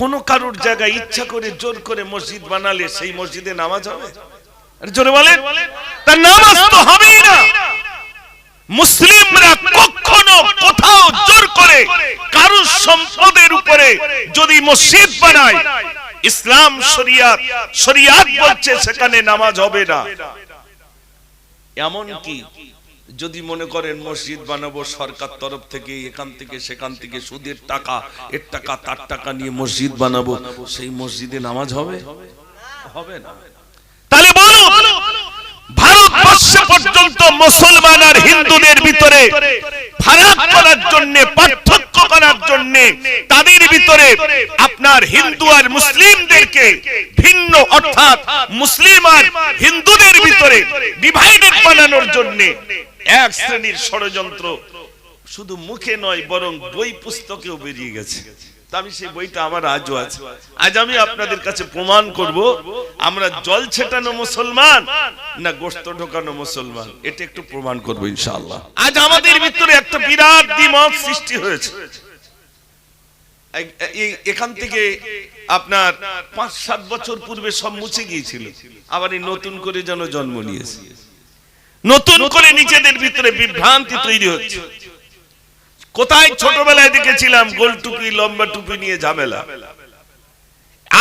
কোন কারুর জায়গায় ইচ্ছা করে, জোর করে মসজিদ বানালে সেই মসজিদে নামাজ হবে? জোরে বলেন। তার নামাজ তো হবেই না। মুসলিমরা কখনো কোথাও জোর করে কারুর সম্পদের উপরে যদি মসজিদ বানায়, ইসলাম, শরিয়াত শরিয়াত বলছে সেখানে নামাজ হবে না। এমন কি যদি মনে করেন মসজিদ বানাবো, সরকার তরফ থেকে, এখান থেকে, সেখান থেকে, সুদের টাকা, এর টাকা, তার টাকা নিয়ে মসজিদ বানাবো, সেই মসজিদে নামাজ হবে? হবে না। তাহলে ভারতবর্ষে পর্যন্ত মুসলমান আর হিন্দুদের ভিতরে ফারাক করার জন্য, পার্থক্য করার জন্য, তাদের ভিতরে আপনার হিন্দু আর মুসলিমদেরকে ভিন্ন অর্থাৎ মুসলিম আর হিন্দুদের ভিতরে ডিভাইডেড বানানোর জন্য এক শ্রেণির ষড়যন্ত্র। শুধু মুখে নয়, বরং বই পুস্তকেও বেরিয়ে গেছে। আমি সেই বইটা আমার আজও আছে। আজ আমি আপনাদের কাছে প্রমাণ করব, আমরা জল ছেটানো মুসলমান না গোস্ত ঢোকানো মুসলমান। এটা একটু প্রমাণ করব ইনশাআল্লাহ। আজ আমাদের ভিতরে একটা বিরাট দ্বিমত সৃষ্টি হয়েছে। এখান থেকে আপনার পাঁচ সাত বছর পূর্বে সব মুছে গিয়েছিল। আবার এই নতুন করে যেন জন্ম নিয়েছে। নতুন করে নিজেদের ভিতরে বিভ্রান্তি তৈরি হচ্ছে। কোথায় ছোটবেলায় দেখেছিলাম গোল টুপি লম্বা টুপি নিয়ে ঝামেলা।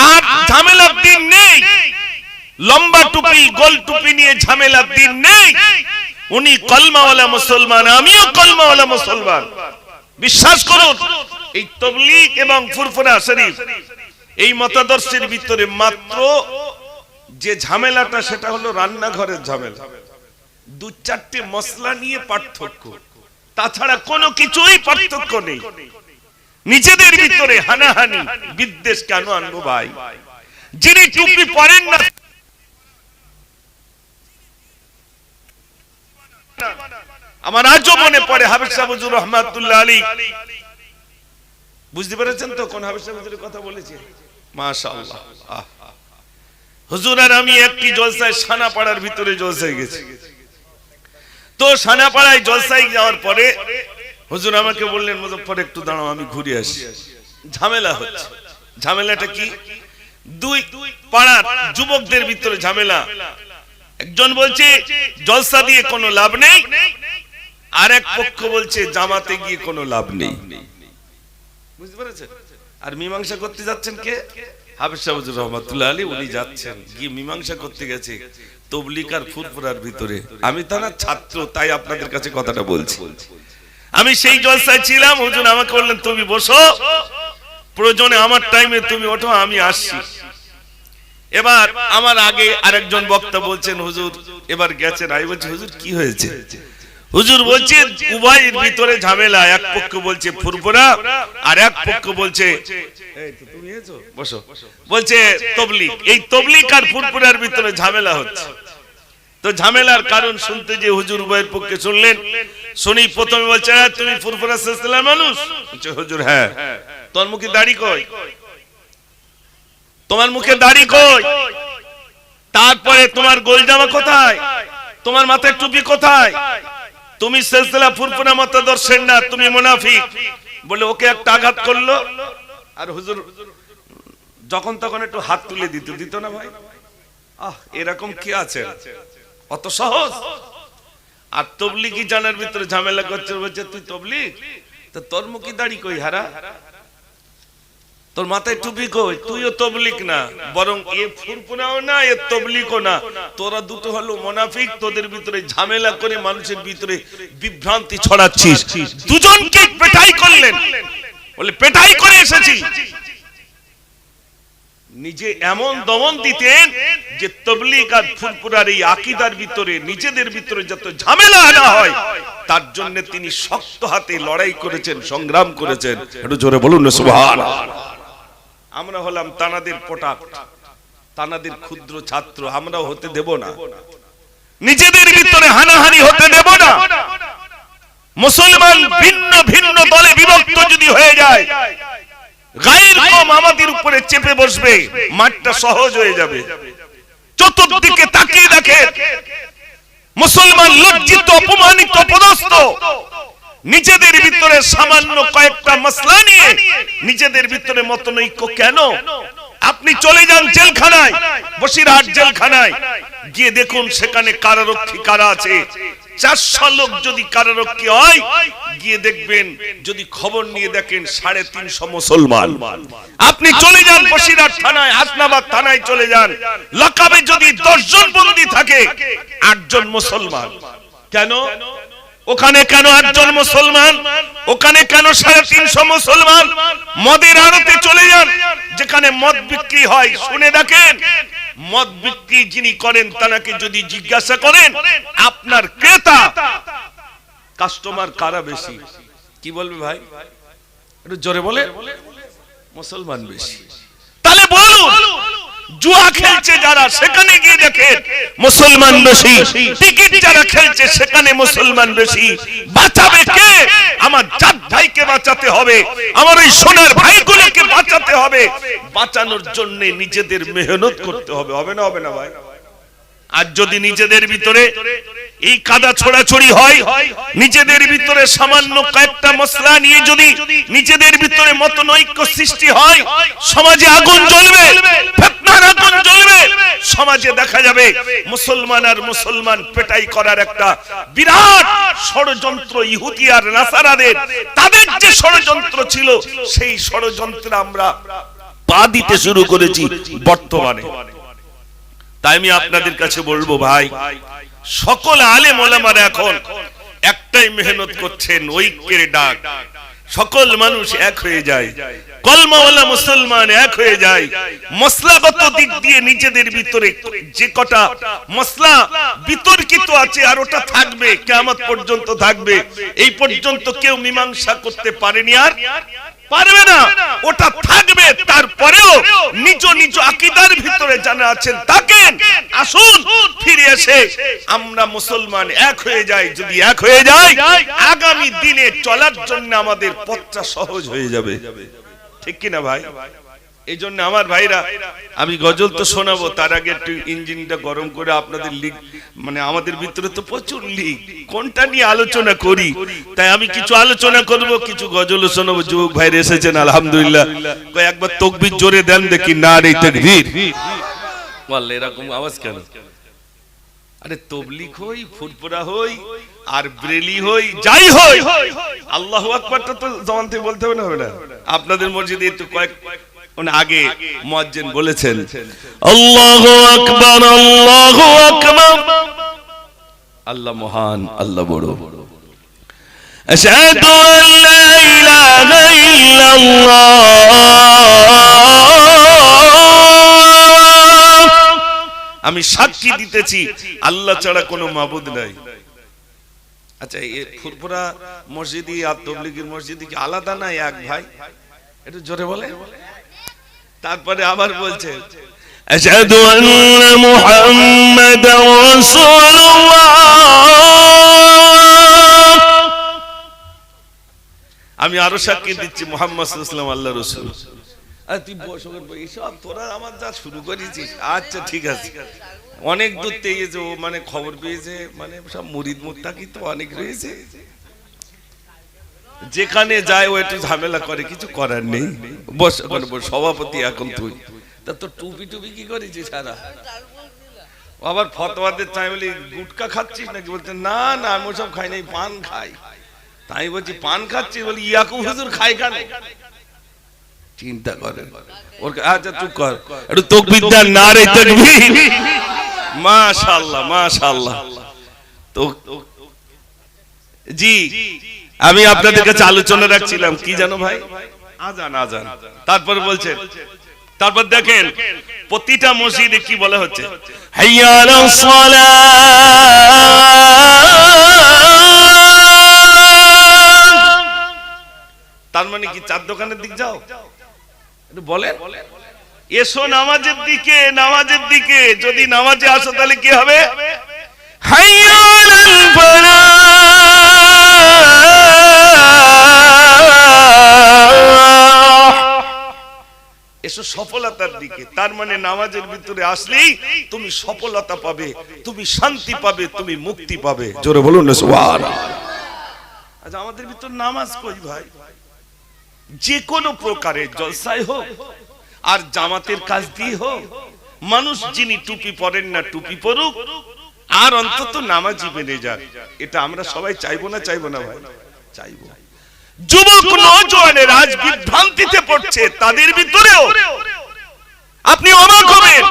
আর ঝামেলার দিন নেই। লম্বা টুপি গোল টুপি নিয়ে ঝামেলার দিন নেই। উনি কলমাওয়ালা মুসলমান আমিও কলমাওয়ালা মুসলমান। বিশ্বাস করুন এই তবলিগ এবং ফুরফুরা শরীফ এই মতাদর্শের ভিতরে মাত্র যে ঝামেলাটা সেটা হলো রান্নাঘরের ঝামেলা। দু চারটে মশলা নিয়ে পার্থক্য। তাছাড়া কোনো কিছুই পার্থক্য নেই। নিজেদের ভিতরে হানাহানি, বিদ্বেষ কেন আনব ভাই? যিনি টুপি পরেন না আমার আজও মনে পড়ে হাবিব সাহুজুর রহমাতুল্লাহ আলী। বুঝতে পেরেছেন তো কোন হাবিব সাহুজুরের কথা বলেছে? মাশাআল্লাহ। হুজুর আর আমি একটি জলসায় সানা পাড়ার ভিতরে জলসায় গেছি। তো সানাপাড়ায় জলসাই যাওয়ার পরে হুজুর আমাকে বললেন মুজফর একটু দাঁড়াও, আমি ঘুরে আসি। ঝামেলা হচ্ছে। ঝামেলাটা কি? দুই পাড়ার যুবকদের ভিতরে ঝামেলা। একজন বলছে, জলসা দিয়ে কোনো লাভ নেই। আর এক পক্ষ বলছে, জামাতে গিয়ে কোনো লাভ নেই। বুঝতে পেরেছেন? আর মীমাংসা করতে যাচ্ছেন কে? হাফিজ সাহুজুর রহমাতুল্লাহ আলী উনি যাচ্ছেন। গিয়ে মীমাংসা করতে গেছে। তবলিকার ফুরফুরার ভিতরে। আমি তো না ছাত্র, তাই আপনাদের কাছে কথাটা বলছি। আমি সেই জলসায় ছিলাম হুজুর আমাকে বললেন, তুমি বসো। প্রয়োজনে আমার টাইমে তুমি ওঠো, আমি আসছি। এবার আমার আগে আরেকজন বক্তা বলছেন, হুজুর, এবার গেছেন। আমি বলছি, হুজুর, কি হয়েছে? হুজুর বলছে উভয়ের ভিতরে ঝামেলা এক পক্ষ বলছে ফুরফুরা আর এক পক্ষ বলছে বলছে তবলিক এই তবলিক আর ফুরফুরার ভিতরে ঝামেলা হচ্ছে। তো ঝামেলার কারণ শুনতে যে হুজুর উভয়ের পক্ষে শুনলেন শুনি প্রথমে বলছে "হ্যাঁ, তুমি ফুরফুরা সিলসিলার মানুষ? বলছে হুজুর হ্যাঁ। তোর মুখে দাড়ি কই? তোমার মুখে দাড়ি কই? তারপরে তোমার গোল জামা কোথায়? তোমার মাথায় টুপি কোথায়? তুমি সিলসিলা ফুরফুরা মতাদর্শের না, তুমি মুনাফিক। বলে ওকে একটা আঘাত করল। আর হুজুর, যখন তখন একটু হাত তুলে দিত দিত না ভাই? আহ, এরকম কি আছে? অত সহজ? আর তবলিগি জানার ভিতরে ঝামেলা করছে, বলছে, তুই তবলিগ? তো তোর মুখে দাড়ি কই হারা? তোর মাথায় টুপি কই? তুইও তবলিক না। বরং এ ফুরফুরাও না, এ তবলিকও না। তোরা দুটো হলো মোনাফিক, তোদের ভিতরে ঝামেলা করে মানুষের ভিতরে বিভ্রান্তি ছড়াচ্ছিস। দুজনকে পেটাই করলেন। বলে, পেটাই করে এসেছি। নিজে এমন দমন দিতেন যে তবলিগ আর ফুরফুরার এই আকিদার ভিতরে, নিজেদের ভিতরে যত ঝামেলা আনা হয়, তার জন্য তিনি শক্ত হাতে লড়াই করেছেন, সংগ্রাম করেছেন। একটু জোরে বলুন না সুবহান আমরা হলাম তানাদের পোটাক। তানাদের ক্ষুদ্র ছাত্র, আমরাও হতে দেব না। নিজেদের ভিতরে হানাহানি হতে দেব না। মুসলমান ভিন্ন ভিন্ন দলে বিভক্ত যদি হয়ে যায়, গায়ের কম আমাদের উপরে চেপে বসবে, মাঠটা সহজ হয়ে যাবে। চতুর্দিকে তাকিয়ে দেখে মুসলমান লজ্জিত, অপমানিত পদস্থ নিজেদের ভিতরে সামান্য কয়েকটা মশলা নিয়ে নিজেদের ভিতরে মতনৈক্য কেন? আপনি চলে যান জেলখানায়, বসিরহাট জেলখানায়। গিয়ে দেখুন সেখানে কারারক্ষী কারা আছে। চারশো লোক যদি কারারক্ষী হয়, গিয়ে দেখবেন যদি খবর নিয়ে দেখেন সাড়ে তিনশো মুসলমান। আপনি চলে যান বসিরহাট থানায় হাসনাবাদ থানায় চলে যান। লকাবে যদি দশজন বন্দী থাকে, আটজন মুসলমান। কেন? ওখানে কেন একজন মুসলমান? ওখানে কেন সাড়ে তিনশো মুসলমান মদের আড়তে চলে যান? যেখানে মদ বিক্রি হয় শুনে দেখেন? মদ বিক্রি যিনি করেন তাকে যদি জিজ্ঞাসা করেন আপনার ক্রেতা কাস্টমার কারা বেশি? কি বলবে ভাই? একটু জোরে বলে। মুসলমান বেশি। তাহলে বলুন। জুয়া খেলছে যারা, সেখানে গিয়ে দেখে মুসলমান বেশি টিকিট যারা খেলছে, সেখানে মুসলমান বেশি বাঁচাবে কে? আমার জাত ভাইকে বাঁচাতে হবে। আমার ওই সোনার ভাইগুলোকে বাঁচাতে হবে। বাঁচানোর জন্য নিজেদের মেহনত করতে হবে। হবে না হবে না ভাই? আর যদি নিজেদের ভিতরে এই কাদা ছোড়াছড়ি হয় নিজেদের ভিতরে সামান্য কয়েকটা মশলা নিয়ে যদি নিজেদের ভিতরে মতনৈক্য সৃষ্টি হয় সমাজে আগুন জ্বলবে ফেতনার আগুন জ্বলবে সমাজে দেখা যাবে মুসলমান আর মুসলমান পেটাই করার একটা বিরাট ষড়যন্ত্র ইহুদি আর নাসারাদের। তাদের যে ষড়যন্ত্র ছিল সেই ষড়যন্ত্রে আমরা পা দিতে শুরু করেছি বর্তমানে। তাই আমি আপনাদের কাছে বলব ভাই, সকল আলে মোলামারা এখন একটাই মেহনত করছেন, ঐক্যের ডাক। সকল মানুষ এক হয়ে যায়, কলমাওয়ালা মুসলমান এক হয়ে যায় মশলাগত দিক দিয়ে নিজেদের ভিতরে যে কটা মশলা বিতর্কিত আছে আর ওটা থাকবে কেমন পর্যন্ত থাকবে, এই পর্যন্ত কেউ মীমাংসা করতে পারেনি আর পারবে না। ওটা থাকবে। তারপরেও নিজ নিজ আকিদার ভিতরে জানা আছেন তাকে আসুন ফিরে এসে আমরা মুসলমান এক হয়ে যাই। যদি এক হয়ে যাই আগামী দিনে চলার জন্য আমাদের পথটা সহজ হয়ে যাবে। ঠিক কিনা ভাই? এই জন্য আমার ভাইরা, আমি গজল তো শোনাবো, তার আগে একটু ইঞ্জিনটা গরম করে আপনাদের লিগ মানে আমাদের ভিতরে তো প্রচুর লিগ কোনটা নিয়ে আলোচনা করি? তাই আমি কিছু আলোচনা করব, কিছু গজল শোনাবো, যুবক ভাইরা এসেছেন, আলহামদুলিল্লাহ। একবার তকবির জোরে দেন দেখি না রে তাকবীর। বললে, এরকম আওয়াজ কেন? আরে, তবলিক হই, ফুরফুরা হই, আর ব্রেলি হই, যাই হই। আল্লাহু আকবারটা তো থেকে বলতে হবে না হবে না? আপনাদের মসজিদে একটু কয়েক আগে মুয়াজ্জিন বলেছেন আল্লাহু আকবার আল্লাহু আকবার। আল্লাহ মহান আল্লাহ বড়। আশহাদু ইলাহা ইল্লাল্লাহ। আমি সাক্ষী দিতেছি আল্লাহ ছাড়া কোনো মাবুদ নাই। আচ্ছা এই ফুরফুরা মসজিদি আর তবলিগের মসজিদি কি আলাদা নাই এক ভাই? একটু জোরে বলে তারপরে আবার বলছে আশহাদু আন্না মুহাম্মাদার রাসূলুল্লাহ। আমি আরও সাক্ষী দিচ্ছি মোহাম্মদ সাল্লাল্লাহু আল্লাহ রাসূল। আর তুই বস। এইসব তোরা আমার যা শুরু করেছিস আচ্ছা ঠিক আছে। অনেক দূর থেকে যে ও মানে খবর পেয়েছে মানে সব মুরিদ মুক্তাকি তো অনেক রয়েছে। যেখানে যায় ও একটু ঝামেলা করে, কিছু করার নেই। বস ওখানে সভাপতি এখন তুই। তা তোর টুপি টুপি কি করেছিস সারা? আবার ফতোয়াদের চাই বলি গুটকা খাচ্ছিস নাকি? বলতে না না, আমি ওসব খাই নাই পান খাই। তাই বলছি, পান খাচ্ছিস? বলি, ইয়াকুব হুজুর খাই কেন? চিন্তা করেন ওর আচ্ছা চুপ কর। একটু তকবির দেন না রে তকবির। মাশাআল্লাহ মাশাআল্লাহ তো জি। আমি আপনাদের কাছে আলোচনা রাখছিলাম। কি জানো ভাই? আজান আজান। তারপর বলছেন তারপর দেখেন প্রতিটা মসজিদে কি বলা হচ্ছে? তার মানে কি চার দোকানের দিক যাও? একটু বলেন। এসো নামাজের দিকে নামাজের দিকে। যদি নামাজে আসো তাহলে কি হবে? হাইয়া এসো সফলতার দিকে। তার মানে নামাজের ভিতরে আসলেই তুমি সফলতা পাবে, তুমি শান্তি পাবে, তুমি মুক্তি পাবে। জোরে বলুন। আচ্ছা আমাদের ভিতর নামাজ কই ভাই? যে কোনো প্রকারের জলসায় হোক, আর জামাতের কাজ দিয়ে হোক, মানুষ যিনি টুপি পরেন না টুপি পরুক, আর অন্তত নামাজি বেড়ে যাক। এটা আমরা সবাই চাইব না চাইব না ভাই? চাইব। যুবক নজওয়ানের আজ বিভ্রান্তিতে পড়ছে তাদের ভিতরেও। আপনি অবাক হবেন।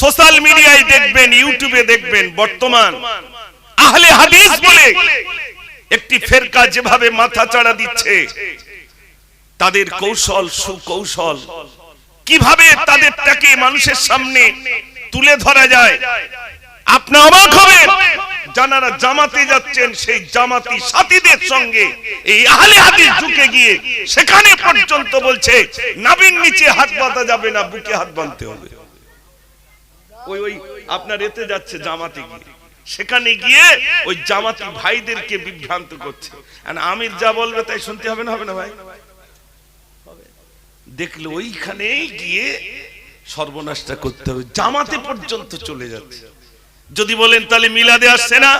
সোশ্যাল মিডিয়ায় দেখবেন ইউটিউবে দেখবেন বর্তমান। আহলে হাদিস বলে একটি ফেরকা যেভাবে মাথা চাড়া দিচ্ছে তাদের কৌশল সুকৌশল কীভাবে তাদেরটাকে মানুষের সামনে তুলে ধরা যায় আপনি অবাক হবেন। যারা জামাতে যাচ্ছেন, সেই জামাতি সাথীদের সঙ্গে এই আহলে হাদিস ঝুঁকে গিয়ে সেখানে পর্যন্ত বলছে, নাবির নিচে হাত বাঁধা যাবে না, বুকে হাত বাঁধতে হবে। ওই ওই আপনার এতে যাচ্ছে জামাতে গিয়ে। সেখানে গিয়ে ওই জামাতি ভাইদেরকে বিভ্রান্ত করছে। আমির যা বলবে তাই শুনতে হবে না হবে না ভাই? দেখলে ওইখানেই গিয়ে সর্বনাশটা করতে হবে, জামাতে পর্যন্ত চলে যাচ্ছে। যদি বলেন তাহলে মিলাদে আসছে না?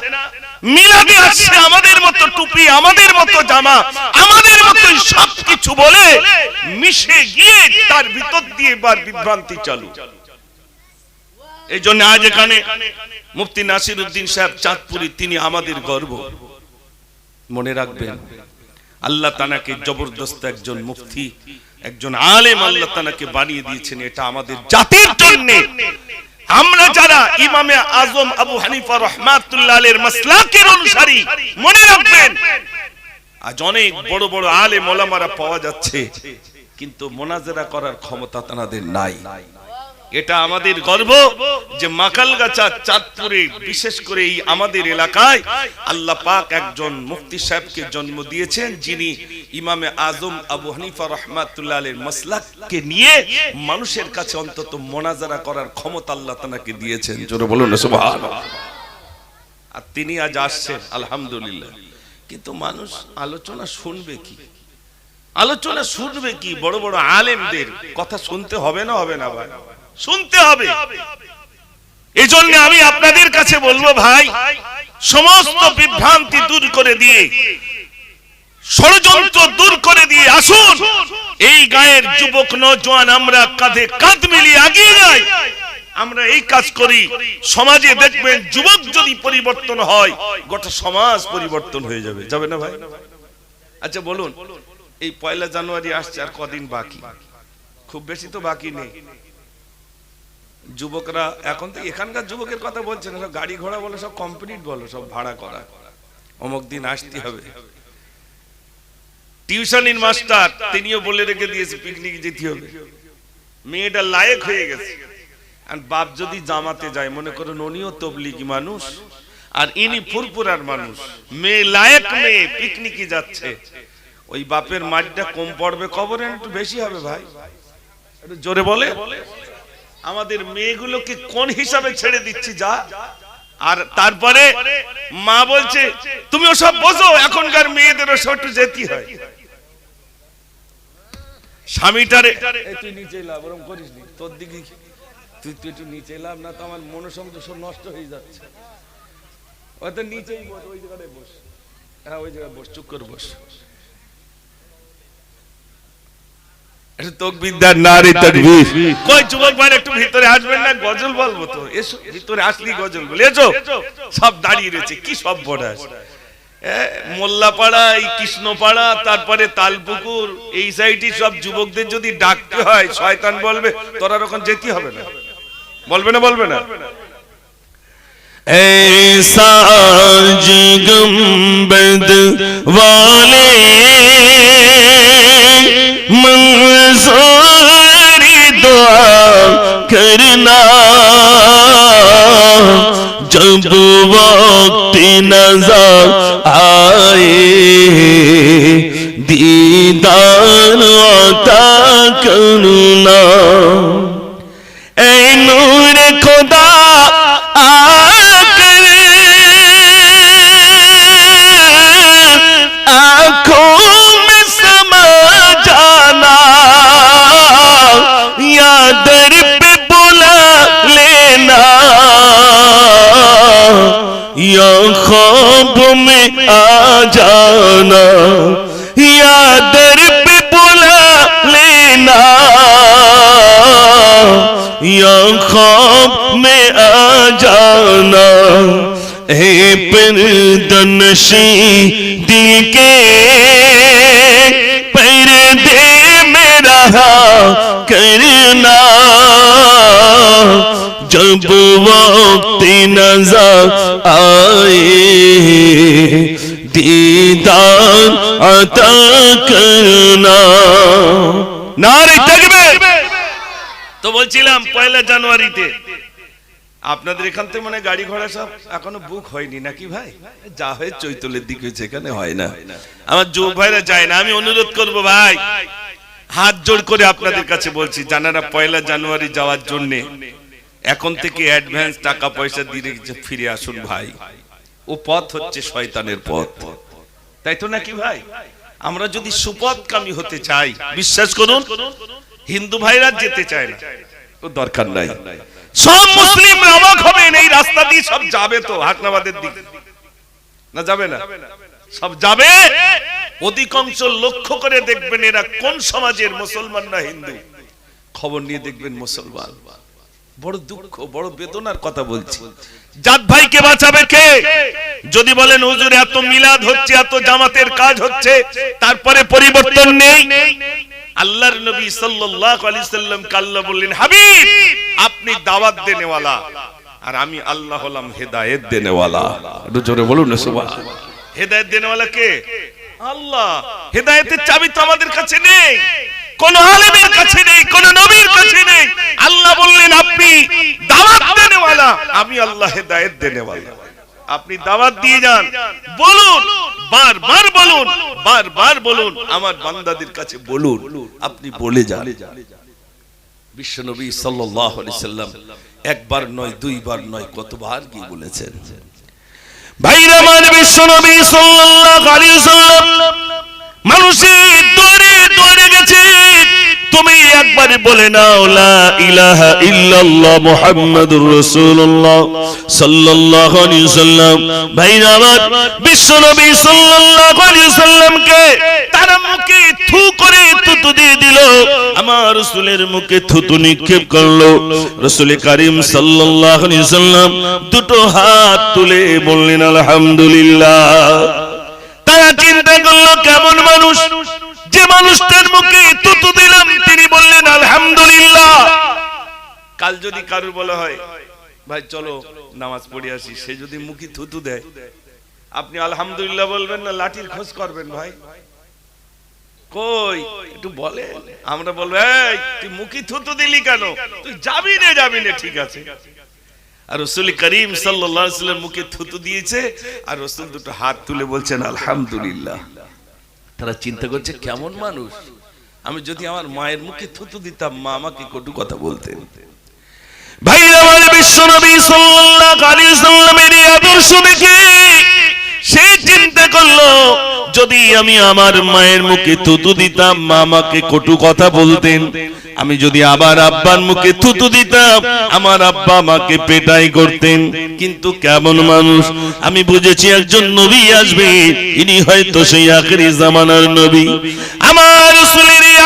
মিলাদে আসছে আমাদের মতো টুপি, আমাদের মতো জামা, আমাদের মতো সব কিছু বলে মিশে গিয়ে তার ভিতর দিয়ে এবার বিভ্রান্তি চালু। এই জন্য আজ এখানে মুফতি নাসির উদ্দিন সাহেব চাঁদপুরি, তিনি আমাদের গর্ব। মনে রাখবেন, আল্লাহ তানাকে জবরদস্ত একজন মুফতি, একজন আলেম আল্লাহ তানাকে বানিয়ে দিয়েছেন, এটা আমাদের জাতির জন্য। আমরা যারা ইমামে আজম আবু হানিফা রহমাতুল্লাহ আলের মাসলাকের অনুসারী মনে রাখবেন আজ অনেক বড় বড় আলে মোলামারা পাওয়া যাচ্ছে কিন্তু মোনাজেরা করার ক্ষমতা তাদের নাই। এটা আমাদের গর্ব যে মাকালগাছা চাঁদপুরে, বিশেষ করে এই আমাদের এলাকায় আল্লাহ পাক একজন মুফতি সাহেবকে জন্ম দিয়েছেন, যিনি ইমামে আজম আবু হানিফা রহমাতুল্লাহ আলের মাসলাককে নিয়ে মানুষের কাছে অন্তত মোনাজারা করার ক্ষমতা আল্লাহ তানাকে দিয়েছেন। জোরে বলুন সুবহানাল্লাহ। আর তিনি আজ আসছেন, আলহামদুলিল্লাহ। কিন্তু মানুষ আলোচনা শুনবে কি? আলোচনা শুনবে কি? বড় বড় আলেমদের কথা শুনতে হবে না হবে না ভাই? শুনতে হবে। এই জন্য আমি আপনাদের কাছে বলব ভাই, সমস্ত বিভ্রান্তি দূর করে দিয়ে, ষড়যন্ত্র দূর করে দিয়ে আসুন। এই গায়ের যুবক নজওয়ান, আমরা কাঁধে কাঁধ মিলিয়ে এগিয়ে যাই। আমরা এই কাজ করি, সমাজে দেখবেন যুবক যদি পরিবর্তন হয়, গোটা সমাজ পরিবর্তন হয়ে যাবে। যাবে না ভাই? আচ্ছা বলুন, এই পয়লা জানুয়ারি আসছে আর কদিন বাকি? খুব বেশি তো বাকি নেই। যুবকরা, এখন তো এখানকার যুবকের কথা বলছে না, সব গাড়ি ঘোড়া বলো, সব কমপ্লিট বলো, সব ভাড়া করা। অমুক দিন আসতে হবে। টিউশনির মাস্টার, তিনিও বলে রেখে দিয়েছে পিকনিক যেতে হবে। মেয়েটা লায়েক হয়ে গেছে। আর বাপ যদি জামাতে যায়, মনে করুন উনিও তবলিগি মানুষ, আর ইনি ফুরপুরার মানুষ, মেয়ে লায়েক মেয়ে পিকনিকে যাচ্ছে। ওই বাপের মাটিটা কম পড়বে কবরে একটু বেশি হবে ভাই। একটু জোরে বলে। আমাদের মেয়েগুলোকে কোন হিসাবে ছেড়ে দিচ্ছি যা? আর তারপরে মা বলছে, তুমি ওসব বোঝো, এখনকার মেয়েদের ওসব একটু যেতে হয়। স্বামীটারে তুই নিচে লাভ ওরম করিস নি। তোর দিকে তুই তুই একটু নিচে লাভ না তো আমার মনোসংযোগ নষ্ট হয়ে যাচ্ছে। হয়তো নিচেই বস, ওই জায়গায় বস। হ্যাঁ ওই জায়গায় বস, চুপ করে বস। তকবিদ্যার নারী তকবীর। কই যুবক ভাই একটু ভিতরে আসবেন না? গজল বলব তো। এসো ভিতরে আসলি গজল বলে। এসো। সব দাঁড়িয়ে রয়েছে। কি সব বড়াস মোল্লাপাড়া এই কৃষ্ণপাড়া তারপরে তালপুকুর এই সাইডে সব যুবকদের যদি ডাকতে হয় শয়তান বলবে তোরা যেতে হবে না। বলবে না বলবে না? ایسا جگمبد والے منظور دعا کرنا جب وقت نظر آئے دیدار عطا کرنا اے نور خدا या ख्वाब में आ जाना। या दर पे बुला लेना। या ख्वाब में आ जाना। है परदनशी दिल के पर्दे में रहा करना। जब वक्त नजर आए दीदार अता करना নারে থাকবে তো বলছিলাম পয়লা জানুয়ারিতে আপনাদের এখান থেকে মানে গাড়ি ঘোড়া সব এখনো বুক হয়নি নাকি ভাই যা হয় চৈতলের দিক হয়েছে এখানে হয় না আমার যুব ভাইরা যায় না আমি অনুরোধ করব ভাই হাত জোড় করে আপনাদের কাছে বলছি জানারা পয়লা জানুয়ারি যাওয়ার জন্য এখন থেকে অ্যাডভান্স টাকা পয়সা দিয়ে ফিরে আসুন ভাই। ও পথ হচ্ছে শয়তানের পথ। তাই তো নাকি ভাই? আমরা যদি সুপথকামী হতে চাই বিশ্বাস করুন হিন্দু ভাইরা যেতে চায় না। ও দরকার নাই। সব মুসলিম অবাক হবেন এই রাস্তা দিয়ে সব যাবে তো হাকনাবাদের দিকে। না যাবে না? সব যাবে? অধিকাংশ লক্ষ্য করে দেখবেন এরা কোন সমাজের মুসলমান না হিন্দু। খবর নিয়ে দেখবেন মুসলমান। বড় দুঃখ বড় বেদনার কথা বলছি। জাত ভাইকে বাঁচাবে কে? যদি বলেন হুজুর এত মিলাদ হচ্ছে এত জামাতের কাজ হচ্ছে তারপরে পরিবর্তন নেই। আল্লাহর নবী সাল্লাল্লাহু আলাইহি সাল্লাম কাল্লা বললেন হাবিব আপনি দাওয়াত দেনেওয়ালা আর আমি আল্লাহ হলাম হেদায়েত দেনেওয়ালা। একটু জোরে বলুন না সুবহান। হেদায়েত দেনেওয়ালা কে? আল্লাহ হেদায়েতের চাবি তো আমাদের কাছে নেই। কোন আলেমের কাছে নেই, কোন নবীর কাছে নেই। আল্লাহ বললেন, আপনি দাওয়াত দেনেওয়ালা। আমি আল্লাহ হেদায়েত দেনেওয়ালা। আপনি দাওয়াত দিয়ে যান। বলুন, বারবার বলুন বারবার বলুন, আমার বান্দাদের কাছে বলুন, আপনি বলে যান। বিশ্বনবী সাল্লাল্লাহু আলাইহি সাল্লাম একবার নয়, দুইবার নয়, কতবার কি বলেছেন? ভাইরা আমার বিশ্ব নবী সাল্লাল্লাহু আলাইহি সাল্লাম মানুষের দৌড়ে গেছে। তুমি একবার বলে নাও, লা ইলাহা ইল্লাল্লাহ মুহাম্মাদুর রাসূলুল্লাহ সাল্লাল্লাহু আলাইহি সাল্লাল্লাহু আলাইহি তার মুখে থু করে থুতু দিয়ে দিল। আমার রাসূলের মুখে থুতু নিক্ষেপ করল। রাসূল কারীম সাল্লাল্লাহু আলাইহি সাল্লাম দুটো হাত তুলে বললেন, আলহামদুলিল্লাহ। তারা চিন্তা করল, কেমন মানুষ? যে মানুষটার মুখে তুতু দিলাম তিনি বললেন আলহামদুলিল্লাহ কাল যদি কারুর বলা হয় ভাই চলো নামাজ পড়ে আসি। সে যদি মুখি থুতু দেয় আপনি আলহামদুলিল্লাহ বলবেন না লাঠির খোঁজ করবেন ভাই। কই? একটু বলে আমরা বলব এই তুই মুখি থুতু দিলি কেন? তুই যাবি না যাবি না ঠিক আছে। আর রসুল করিম সাল্লাম মুখে থুতু দিয়েছে আর রসুল দুটো হাত তুলে বলছেন আলহামদুলিল্লাহ। তারা চিন্তা করছে কেমন মানুষ? আমি যদি আমার মায়ের মুখে থুতু দিতাম মা আমাকে কটু কথা বলতেন। আমার যদি আমি আমার মায়ের মুখে থুতু দিতাম, মা কটু কথা বলতেন। আমি যদি আবার আব্বার মুখে থুতু দিতাম, আমার আব্বা আমাকে পেটাই করতেন। কিন্তু কেমন মানুষ, আমি বুঝেছি একজন নবী আসবে, ইনি হয়তো সেই আখেরি জামানার নবী। আমার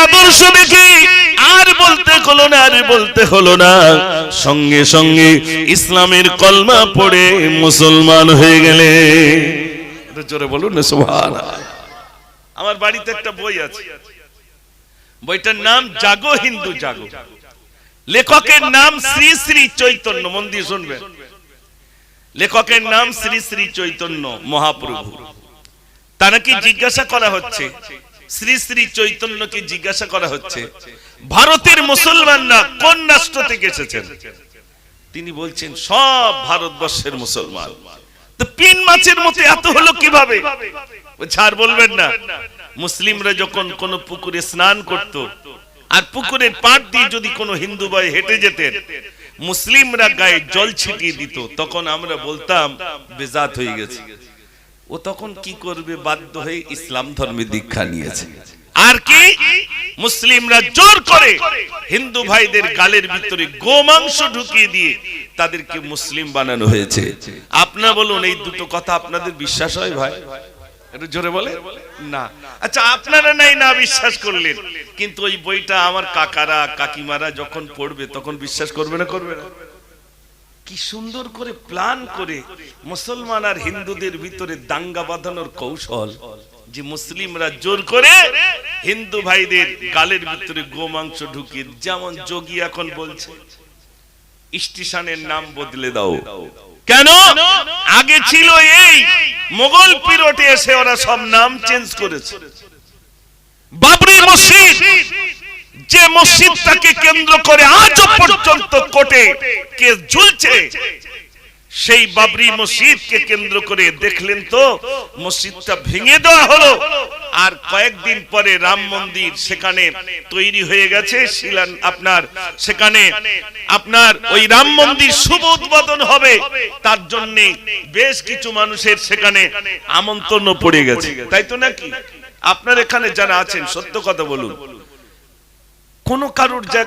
আদর্শ দেখে আর বলতে হলো না, আর বলতে হলো না। সঙ্গে সঙ্গে ইসলামের কলমা পড়ে মুসলমান হয়ে গেলে। জোরে বলুন না সুবহান আমার বাড়িতে একটা বই আছে। বইটার নাম জাগো হিন্দু জাগো। লেখকের নাম শ্রী শ্রী চৈতন্য, মন দিয়ে শুনবেন। লেখকের নাম শ্রী শ্রী চৈতন্য মহাপ্রভু। তাকে জিজ্ঞাসা করা হচ্ছে শ্রী শ্রী চৈতন্যকে জিজ্ঞাসা করা হচ্ছে, ভারতের মুসলমানরা কোন রাষ্ট্র থেকে এসেছেন? তিনি বলছেন, সব ভারতবর্ষের মুসলমান। পিন মাছের মতো এত হলো কীভাবে? ছাড় বলবেন না। মুসলিমরা যখন কোন পুকুরে স্নান করত, আর পুকুরের পাট দিয়ে যদি কোনো হিন্দু ভাই হেঁটে যেতেন, মুসলিমরা গায়ে জল ছিটিয়ে দিত, তখন আমরা বলতাম, বেজাত হয়ে গেছে। ও তখন কি করবে? বাধ্য হয়ে ইসলাম ধর্মে দীক্ষা নিয়েছে। আর কি? মুসলিমরা জোর করে হিন্দু ভাইদের গালের ভিতরে গোমাংস ঢুকিয়ে দিয়ে তাদেরকে মুসলিম বানানো হয়েছে। আপনারা বলুন, এই দুটো কথা আপনাদের বিশ্বাস হয় ভাই? একটু জোরে বলে? না। আচ্ছা আপনারা নাই না বিশ্বাস করলেন। কিন্তু ওই বইটা আমার কাকারা, কাকিমারা যখন পড়বে তখন বিশ্বাস করবে না করবে না? কি সুন্দর করে প্ল্যান করে মুসলমান আর হিন্দুদের ভিতরে দাঙ্গা বাঁধানোর কৌশল যে মুসলিমরা জোর করে হিন্দু ভাইদের গালের ভিতরে গোমাংস ঢুকিয়ে যেমন যোগী এখন বলছে, স্টেশনের নাম বদলে দাও। কেন? আগে ছিল এই মোগল পিরিয়ডে এসে ওরা সব নাম চেঞ্জ করেছে। বাবরি মসজিদ যে মসজিদটাকে কেন্দ্র করে আজও পর্যন্ত কোটে কে ঝুলছে, সেই বাবরি মসজিদকে কেন্দ্র করে দেখলেন তো মসজিদটা ভেঙে দেওয়া হলো। আর কয়েকদিন পরে রাম মন্দির সেখানে তৈরি হয়ে গেছে, শিলান আপনার সেখানে আপনার ওই রাম মন্দির শুভ উদ্বোধন হবে, তার জন্য বেশ কিছু মানুষের সেখানে আমন্ত্রণ পড়ে গেছে। তাই তো নাকি? আপনার এখানে যারা আছেন, সত্য কথা বলুন। কোন কারুর জায়গায়